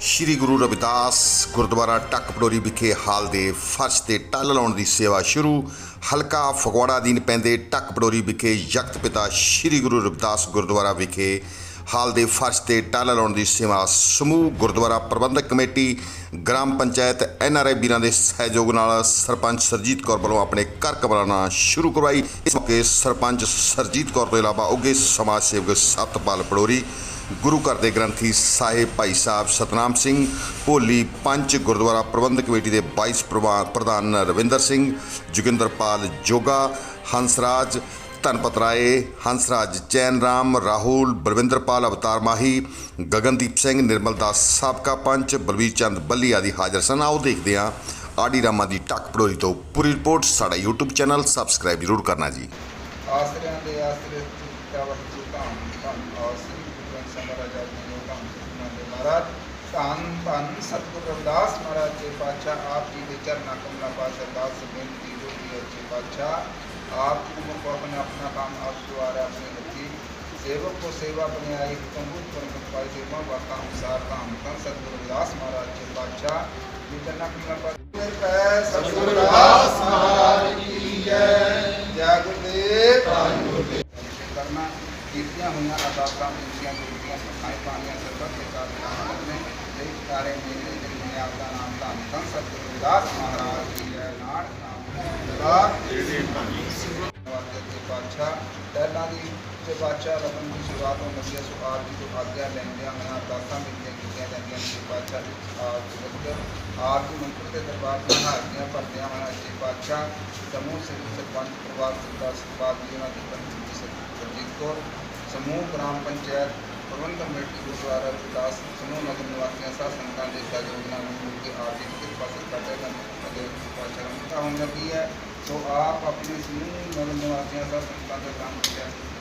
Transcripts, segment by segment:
ਸ਼੍ਰੀ ਗੁਰੂ ਰਵਿਦਾਸ ਗੁਰਦੁਆਰਾ ਟੱਕ ਪਡੋਰੀ ਵਿਖੇ ਹਾਲ ਦੇ ਫਰਸ਼ ਤੇ ਟੱਲ ਲਾਉਣ ਦੀ ਸੇਵਾ ਸ਼ੁਰੂ। ਹਲਕਾ ਫਗਵਾੜਾ ਅਧੀਨ ਪੈਂਦੇ ਟੱਕ ਪਡੋਰੀ ਵਿਖੇ ਯਕਤ ਪਿਤਾ ਸ਼੍ਰੀ ਗੁਰੂ ਰਵਿਦਾਸ ਗੁਰਦੁਆਰਾ ਵਿਖੇ ਹਾਲ ਦੇ ਫਰਸ਼ ਤੇ ਟਾਲਾ ਲਾਉਣ ਦੀ ਸੇਵਾ ਸਮੂਹ ਗੁਰਦੁਆਰਾ ਪ੍ਰਬੰਧਕ ਕਮੇਟੀ, ਗ੍ਰਾਮ ਪੰਚਾਇਤ ਐਨਆਰਆਈ ਬੀਰਾਂ ਦੇ ਸਹਿਯੋਗ ਨਾਲ ਸਰਪੰਚ ਸਰਜੀਤ ਕੌਰ ਵੱਲੋਂ ਆਪਣੇ ਘਰ ਕਮਰਾਣਾ ਸ਼ੁਰੂ ਕਰਵਾਈ। ਇਸ ਮੌਕੇ ਸਰਪੰਚ ਸਰਜੀਤ ਕੌਰ ਤੋਂ ਇਲਾਵਾ ਉੱਘੇ ਸਮਾਜ ਸੇਵਕ ਸਤਪਾਲ ਪੜੋਰੀ, ਗੁਰੂ ਘਰ ਦੇ ਗ੍ਰੰਥੀ ਸਾਹਿਬ ਭਾਈ ਸਾਹਿਬ ਸਤਨਾਮ ਸਿੰਘ, ਭੋਲੀ ਪੰਚ ਗੁਰਦੁਆਰਾ ਪ੍ਰਬੰਧਕ ਕਮੇਟੀ ਦੇ ਵਾਈਸ ਪ੍ਰਵਾ- ਪ੍ਰਧਾਨ ਰਵਿੰਦਰ ਸਿੰਘ, ਜੋਗਿੰਦਰਪਾਲ ਜੋਗਾ, ਹੰਸਰਾਜ ਧਨਪਤ ਰਾਏ, ਹੰਸਰਾਜ ਚੈਨ ਰਾਮ, ਰਾਹੁਲ, ਬਲਵਿੰਦਰਪਾਲ, ਅਵਤਾਰ ਮਾਹੀ, ਗਗਨਦੀਪ ਸਿੰਘ, ਨਿਰਮਲ ਦਾਸ, ਸਾਬਕਾ ਪੰਚ, ਬਲਵੀਰ ਚੰਦ ਬੱਲੀ ਆਦਿ ਹਾਜ਼ਰ ਸਨ। ਆਓ ਦੇਖਦੇ ਹਾਂ ਆਡੀ ਰਾਮਾ ਦੀ ਟੱਕ ਪੜੋਰੀ ਤੋਂ ਪੂਰੀ ਰਿਪੋਰਟ। ਸਾਡਾ YouTube ਚੈਨਲ ਸਬਸਕ੍ਰਾਈਬ ਜ਼ਰੂਰ ਕਰਨਾ ਜੀ। ਆਸਰਿਆਂ ਦੇ ਆਸਰੇ ਚਿਤਾਵਤ ਜੀ ਧੰਨ ਧੰਨ ਆਸਰੀ ਗੁਰੂ ਗ੍ਰੰਥ ਸਾਹਿਬ ਜੀ ਨੂੰ ਧੰਨ ਦੇ ਮਹਾਰਾਜ ਧੰਨ ਧੰਨ ਸਤਿਗੁਰੂ ਰਵਿਦਾਸ ਮਹਾਰਾਜ ਜੀ ਪਾਤਸ਼ਾਹ, ਆਪ ਜੀ ਦੇ ਚਰਨਾਂ ਕਮਲਾ ਪਾਸ ਅਰਦਾਸ ਬੇਨਤੀ ਜੋ ਵੀ ਹੈ, ਜੀ ਪਾਤਸ਼ਾਹ। आप को अपने अपना काम आप है अपने रखी सेवक को सेवा अपने आई हुकमबूत पर मुखपाई सेवा वाता अनुसार का सतगुरु सदगुरुदास महाराज के बादशाह जितना की पर सतगुरु सदगुरुदास महाराज की जय। जय गुरुदेव। करना कीर्तियाँ हुई अदाता मिर्चियाँ गुरुतियाँ सफ़ाई पानियाँ सरबत के साथ में कई तारे मेरे जिनमें आपका नाम का कर सतगुरु सदगुरुदास महाराज की जय। नारायण ਦੀ ਤੇ ਬਾਦਸ਼ਾਹ ਰਤਨ ਦੀ ਸ਼ੁਰੂਆਤ ਹੋਣ ਲੱਗੀ ਹੈ ਸੋ ਆਪ ਜੀ ਤੋਂ ਆਗਿਆ ਲੈਂਦਿਆਂ ਹੋਇਆਂ ਅਰਦਾਸਾਂ ਬੇਨਤੀਆਂ ਕੀਤੀਆਂ ਜਾਂਦੀਆਂ ਨੇ ਜੀ ਬਾਦਸ਼ਾਹ ਦੀ ਆਪ ਜੀ ਲੰਗਰ ਆਪ ਜੀ ਮੰਤਰ ਦੇ ਦਰਬਾਰ ਦੀਆਂ ਹਾਜ਼ਰੀਆਂ ਭਰਦਿਆਂ ਹੋਇਆਂ ਜੀ ਬਾਦਸ਼ਾਹ ਸਮੂਹ ਸਿੰਘ ਸਰਪੰਚ ਪਰਿਵਾਰ ਦਾ ਸਤਿਕਾਰ ਜੀ ਉਹਨਾਂ ਦੀ ਪੰਚੀ ਦੀ ਸਰਜੀਤ ਕੌਰ ਸਮੂਹ ਗ੍ਰਾਮ ਪੰਚਾਇਤ ਪ੍ਰਬੰਧਕ ਕਮੇਟੀ ਗੁਰਦੁਆਰਾ ਵਿਕਾਸ ਸਮੂਹ ਨਗਰ ਨਿਵਾਸੀਆਂ ਸਾਧ ਸੰਗਤਾਂ ਦੇ ਸਹਿਯੋਗ ਨਾਲ ਮਿਲ ਕੇ ਆਪ ਜੀ ਦੀ ਕਿਰਪਾ ਸੇ ਕਰਦੇ ਹਨ ਅਤੇ ਪਾਸ਼ਰਮਤਾ ਹੋਣ ਲੱਗੀ ਹੈ ਸੋ ਆਪ ਆਪਣੇ ਸਮੂਹ ਨਗਰ ਨਿਵਾਸੀਆਂ ਸਾਧ ਸੰਗਤਾਂ ਦੇ ਕੰਮ ਕਰਦੇ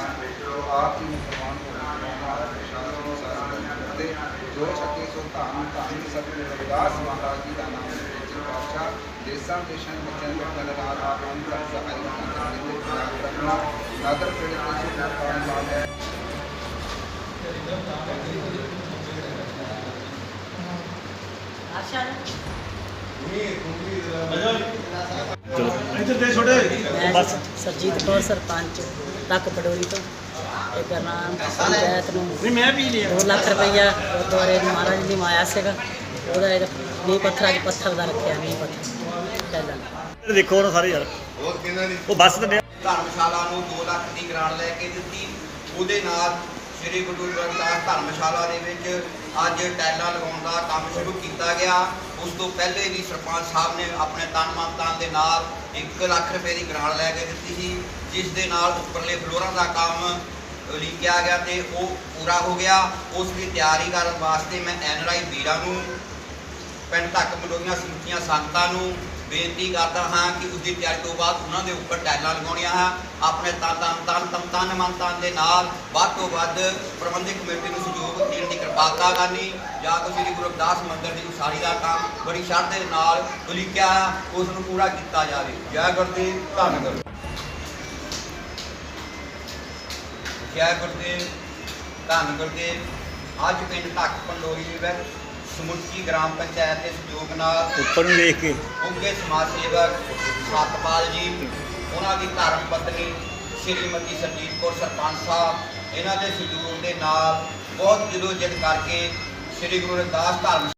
ਨਾਲ ਆਪਣਾ ਮੰਦਰਾਂ ਦੀ ਸੇਵਾ ਕਰਦਾ ਹੈ ਆਪਣਾ ਸਮੂਹ ਨਗਰ ਨਿਵਾਸੀਆਂ ਦੇ ਇਹਨਾਂ ਨੂੰ ਦੇ ਪੰਚਾਇਤ ਦੇ ਨਾਲ ਪਾਣੀ ਸੰਗਤਾਂ ਦਾ ਕਰਦਾ ਬਖਸ਼ੀਆਂ ਇਹਨਾਂ ਦੀ ਸੇਵਾ ਨੂੰ ਅਨੁਸਾਰ ਹੋਇਆ ਆਪ ਜੀ ਦੇ ਅੱਗੇ ਲੈਂਦੇ ਹਨ ਦਸਾਂ ਆਗਿਆ ਬੱਚੋ ਆਪਣੇ ਮੰਦਰਾਂ ਦੀ ਸਾਧਨਾ ਵਾਸਤੇ ਇਸੇ ਤਰ੍ਹਾਂ ਆਪਣਾ ਨਾਮ ਦਾ ਸੇਵਾ ਕਰਨਾ ਸ਼ੁਰੂ ਕਰਨਾ ਇਸੇ ਕਾਰਜਾਂ ਨੂੰ ਰੱਖਦੇ ਆ ਆਪ ਨੂੰ ਬਾਦਸ਼ਾਹ ਵਿਚਾਰ ਨੂੰ ਸੱਚੀ ਹਾਜ਼ਰ ਕਰਨਾ ਜੋ ਆਪ ਹੀ ਨੂੰ ਪ੍ਰਮਾਣ ਕਰਨਾ ਮਹਾਰਾਜ ਪ੍ਰਸ਼ਾਦ ਨੂੰ ਸਾਧਨ ਕਰਦੇ ਜੋ ਛੱਕੇ ਸੋ ਧੰਨ ਧੰਨ ਸਤਿਗੁਰੂ ਰਵਿਦਾਸ ਮਹਾਰਾਜ ਜੀ ਦਾ ਨਾਮ ਸੱਚੇ ਪਾਤਸ਼ਾਹ ਦੇਸਾਂ ਦੇਸ਼ਾਂ ਦੇ ਬੱਚਿਆਂ ਦੇ ਨਾਲ ਨਾਲ ਆਪ ਨੂੰ ਸਹਾਈ ਕਰਦੇ ਤੇ ਖਿਆਲ ਰੱਖਣਾ ਨਾਦਰ ਪੀੜਤ ਦੇ ਸੁਖ ਪਾਣ ਵਾਲੇ ਮੈਂ ਸਰਜੀਤ ਕੌਰ ਸਰਪੰਚ ਤੱਕ ਪਡੋਰੀ ਤੋਂ। ਇਹ ਕਰਨਾ ਪੰਚਾਇਤ ਨੂੰ। ਨਹੀਂ ਮੈਂ ਵੀ ਲਿਆ। 2 ਲੱਖ ਰੁਪਈਆ ਗੁਰਦੁਆਰੇ ਦੀ ਮਹਾਰਾਜ ਦੀ ਮਾਇਆ ਸੀਗਾ। ਉਹਦਾ ਇਹ ਨੀਂਹ ਪੱਥਰਾਂ 'ਚ ਪੱਥਰ ਦਾ ਰੱਖਿਆ ਨੀਂਹ ਪੱਥਰ। ਪਹਿਲਾਂ। ਦੇਖੋ ਉਹਨਾਂ ਸਾਰੇ ਯਾਰ। ਉਹ ਬੱਸ ਤੇ। ਧਰਮਸ਼ਾਲਾ ਨੂੰ 2 ਲੱਖ ਦੀ ਗ੍ਰਾਂਟ ਲੈ ਕੇ ਦਿੱਤੀ। ਉਹਦੇ ਨਾਲ ਸ੍ਰੀ ਗੁਰੂ ਰਵਿਦਾਸ ਧਰਮਸ਼ਾਲਾ ਦੇ ਵਿੱਚ ਅੱਜ ਟੈਲਾਂ ਲਗਾਉਣ ਦਾ ਕੰਮ ਸ਼ੁਰੂ ਕੀਤਾ ਗਿਆ। ਉਸ ਤੋਂ ਪਹਿਲੇ ਵੀ ਸਰਪੰਚ ਸਾਹਿਬ ਨੇ ਆਪਣੇ ਤਨ ਮਨ ਤਨ ਦੇ ਨਾਲ 1 ਲੱਖ ਰੁਪਏ ਦੀ ਗ੍ਰਾਂਟ ਲੈ ਕੇ ਦਿੱਤੀ ਸੀ, ਜਿਸ ਦੇ ਨਾਲ ਉੱਪਰਲੇ ਫਲੋਰਾਂ ਦਾ ਕੰਮ ਲਿਖਿਆ ਗਿਆ ਤੇ ਉਹ ਪੂਰਾ ਹੋ ਗਿਆ। ਉਸ ਦੀ ਤਿਆਰੀ ਕਰਨ ਵਾਸਤੇ ਮੈਂ ਐਨਆਰਆਈ ਵੀਰਾਂ ਨੂੰ, ਪਿੰਡ ਤੱਕ ਮਲੋਈਆਂ ਸਮੁੱਚੀਆਂ ਸੰਗਤਾਂ ਨੂੰ ਬੇਨਤੀ ਕਰਦਾ ਹਾਂ ਕਿ ਉਸ ਦੀ ਤਿਆਰੀ ਤੋਂ ਬਾਅਦ ਉਹਨਾਂ ਦੇ ਉੱਪਰ ਟੈਲਾਂ ਲਗਾਉਣੀਆਂ ਹਨ ਆਪਣੇ ਤਨ ਤਨ ਤਨ ਤਨ ਮਨ ਤਨ ਦੇ ਨਾਲ ਵੱਧ ਤੋਂ ਵੱਧ ਪ੍ਰਬੰਧਕ ਕਮੇਟੀ ਨੂੰ ਸਹਿਯੋਗ ਦੇਣ ਦੀ ਕਿਰਪਾਲਤਾ ਕਰਨੀ। ਜਾਂ ਕੋਈ ਸ੍ਰੀ ਗੁਰੂ ਰਵਿਦਾਸ ਮੰਦਿਰ ਦੀ ਉਸਾਰੀ ਦਾ ਕੰਮ ਬੜੀ ਸ਼ਰਧਾ ਦੇ ਨਾਲ ਉਲੀਕਿਆ ਉਸ ਨੂੰ ਪੂਰਾ ਕੀਤਾ ਜਾਵੇ। ਜੈ ਗੁਰਦੇਵ, ਧੰਨ ਗੁਰੂ ਜੈ ਗੁਰਦੇਵ, ਧੰਨ ਗੁਰਦੇਵ। ਅੱਜ ਪਿੰਡ ਢੱਕ ਪੰਡੋਰੀ ਵਿੱਚ ਸਮੁੱਚੀ ਗ੍ਰਾਮ ਪੰਚਾਇਤ ਦੇ ਸਹਿਯੋਗ ਨਾਲ ਉੱਪਰ ਨੂੰ ਵੇਖ ਕੇ। ਉੱਘੇ ਸਮਾਜ ਸੇਵਕ ਸਤਪਾਲ ਜੀ ਉਹਨਾਂ ਦੀ ਧਰਮ ਪਤਨੀ ਸ਼੍ਰੀਮਤੀ ਸਰਜੀਤ ਕੌਰ ਸਰਪੰਚ ਸਾਹਿਬ ਇਹਨਾਂ ਦੇ ਸਹਿਯੋਗ ਦੇ ਨਾਲ ਬਹੁਤ ਜਦੋਜਹਿਦ ਕਰਕੇ ਸ੍ਰੀ ਗੁਰੂ ਰਵਿਦਾਸ ਧਰਮ